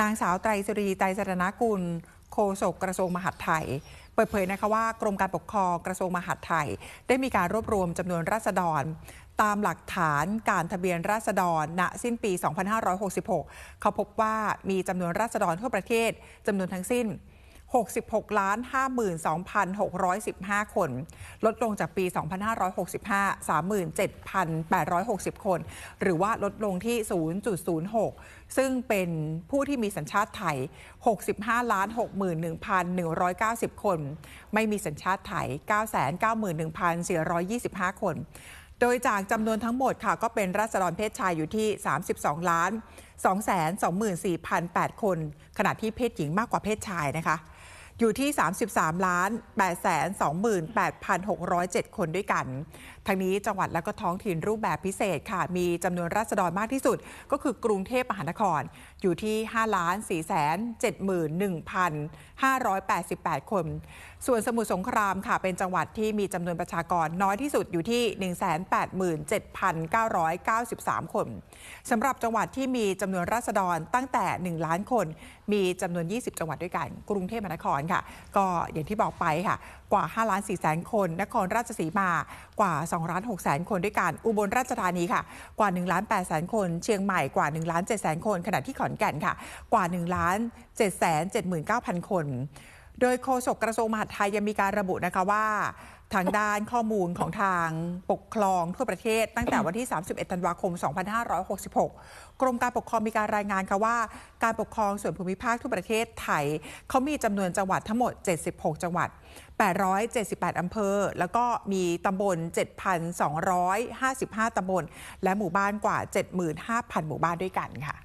นางสาวไตรสุรีไตรสรณกุลโฆษกกระทรวงมหาดไทย เปิดเผยนะคะว่ากรมการปกครองกระทรวงมหาดไทย ได้มีการรวบรวมจำนวนราษฎร ตามหลักฐานการทะเบียนราษฎร ณ สิ้นปี 2566 เขาพบว่ามีจำนวนราษฎรทั่วประเทศจำนวนทั้งสิ้น 66ล้าน52,615 คน ลดลงจากปี 2565 37,860 คน หรือว่าลดลงที่ 0.06 ซึ่งเป็นผู้ที่มีสัญชาติไทย 65ล้าน61,190 คน ไม่มีสัญชาติไทย 991,425 คน โดยจากจำนวนทั้งหมดค่ะ ก็เป็นราษฎรเพศชายอยู่ที่ 32 ล้าน224,008 คน ขณะที่เพศหญิงมากกว่าเพศชายนะคะ อยู่ที่ 33 ล้าน 8 28,607 คนด้วยกัน ทั้งนี้จังหวัดและก็ท้องถิ่นรูปแบบพิเศษค่ะ มีจำนวนราษฎรมากที่สุด ก็คือกรุงเทพมหานคร อยู่ที่ 5 ล้าน 4 71,588 คน ส่วนสมุทรสงครามค่ะ เป็นจังหวัดที่มีจำนวนประชากรน้อยที่สุดอยู่ที่ 187,993 คนสำหรับจังหวัดที่มีจำนวนราษฎรตั้งแต่ 1 ล้านคน มีจำนวน 20 จังหวัดด้วยกัน กรุงเทพมหานครค่ะ ก็อย่างที่บอกไปค่ะ กว่า5ล้าน4แสนคน นครราชสีมากว่า2ล้าน6แสนคนด้วยกัน อุบลราชธานีค่ะ กว่า1ล้าน8แสนคน เชียงใหม่กว่า1ล้าน7แสนคน ขณะที่ขอนแก่นค่ะ กว่า1ล้าน7แสน79,000 คน โดยโฆษกกระทรวงมหาดไทยยังมีการระบุนะคะว่าทางด้านข้อมูลของทางปกครองทั่วประเทศ ตั้งแต่วันที่ 31 ธันวาคม 2566 กรมการปกครองมีการรายงานค่ะว่า การปกครองส่วนภูมิภาคทั่วประเทศไทยเขามีจำนวนจังหวัดทั้งหมด 76 จังหวัด 878 อำเภอ แล้วก็มีตำบล 7,255 ตำบล และหมู่บ้านกว่า 75,000 หมู่บ้านด้วยกันค่ะ